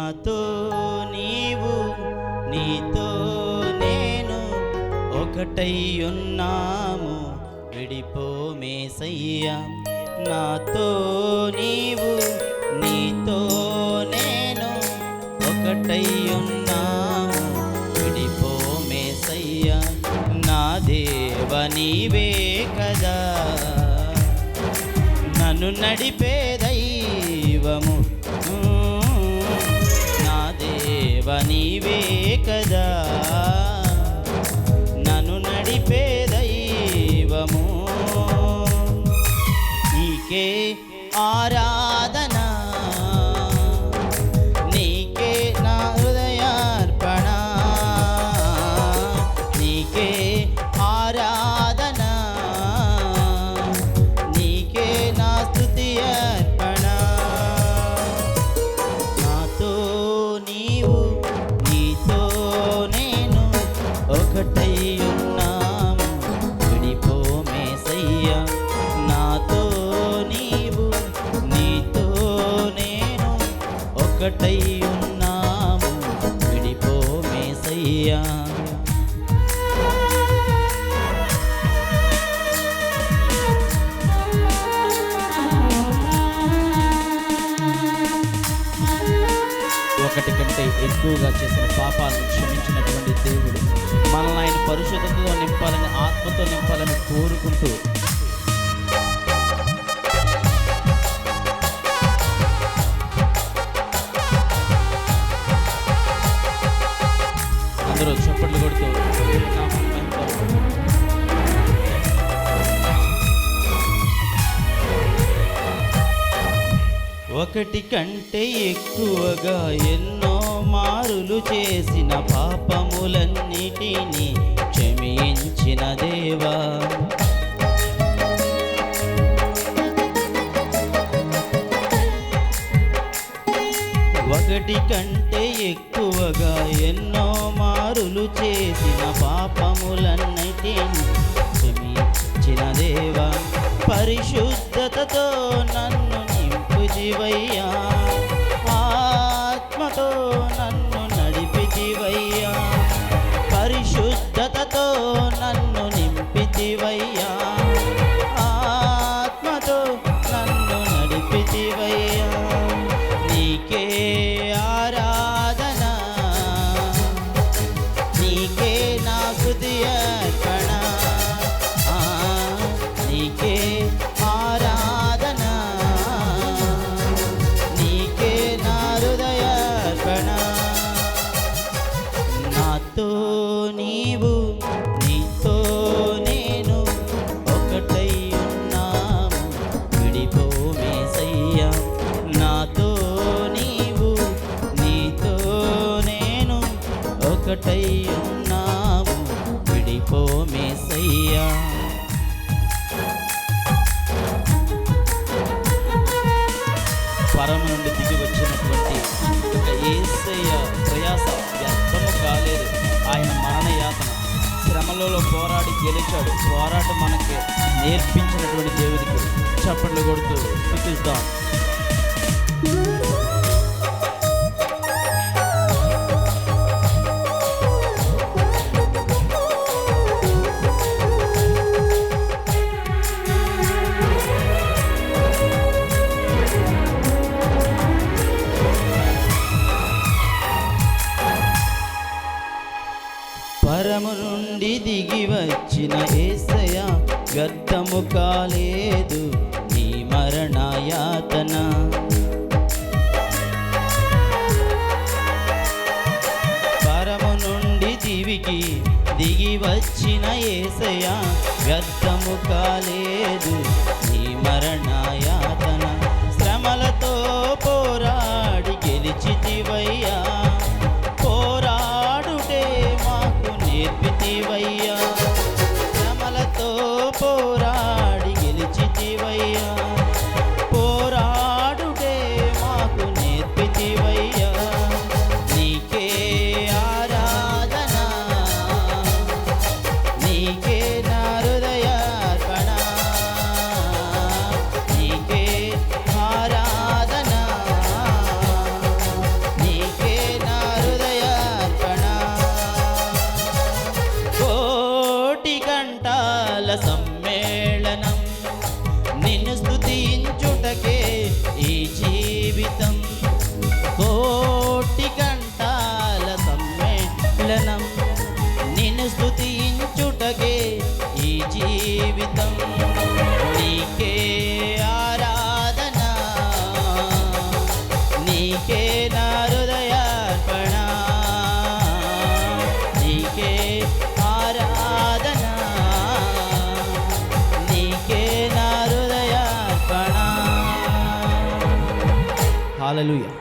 నాతో నీవు నీతో నేను ఒకటై ఉన్నాము. విడిపోమేసయ్యా నాతో నీవు నీతో నేను ఒకటై ఉన్నాము. విడిపోమేసయ్యా నా దేవ నీవే కదా. నన్ను నడిపే దైవము నీవే ఒకటై విడిపో మేసయ్య నాతో నీవు నీతో నేను ఒకటై ఉన్నాము. విడిపోమేసయ్యా ఒకటి కంటే ఎక్కువగా చేసిన పాపాలను క్షమించినటువంటి మనల్ని ఆయన పరిశుద్ధతతో నింపాలని ఆత్మతో నింపాలని కోరుకుంటూ అందరూ చప్పట్లు కొడుతూ ఒకటి కంటే ఎక్కువగా ఎన్నో మారులు చేసిన పాపములన్నిటినీ క్షమించిన దేవా. ఒకటి కంటే ఎక్కువగా ఎన్నో మారులు చేసిన పాపములన్నిటిని క్షమించిన దేవా. పరిశు నీకే ఆరాధన. నీకే నా హృదయ నాతో నీవు నీతో నేను ఒకటై ఉన్నాము. విడిపోమేసయ్యా నాతో నీవు నీతో నేను ఒకటై ఉన్నాము. విడిపోమేసయ్యా పరమ నుండి దిగి వచ్చినటువంటి ఒక ఏసయ్య ప్రయాస వ్యర్థము కాలేదు. ఆయన మరణయాతన. శ్రమలలో పోరాడి గెలిచాడు. పోరాటం మనకి నేర్పించినటువంటి దేవుడికి చప్పట్లు కొడుతూ స్థుతిద్దాం కాలేదు నీ మరణయాతన. పరము నుండి దివికి దిగి వచ్చిన ఏసయ వ్యర్థము కాలేదు నీ మరణయాతన. శ్రమలతో పోరాడి గెలిచితివయ్యా. నా హృదయార్పణ హాలలుయా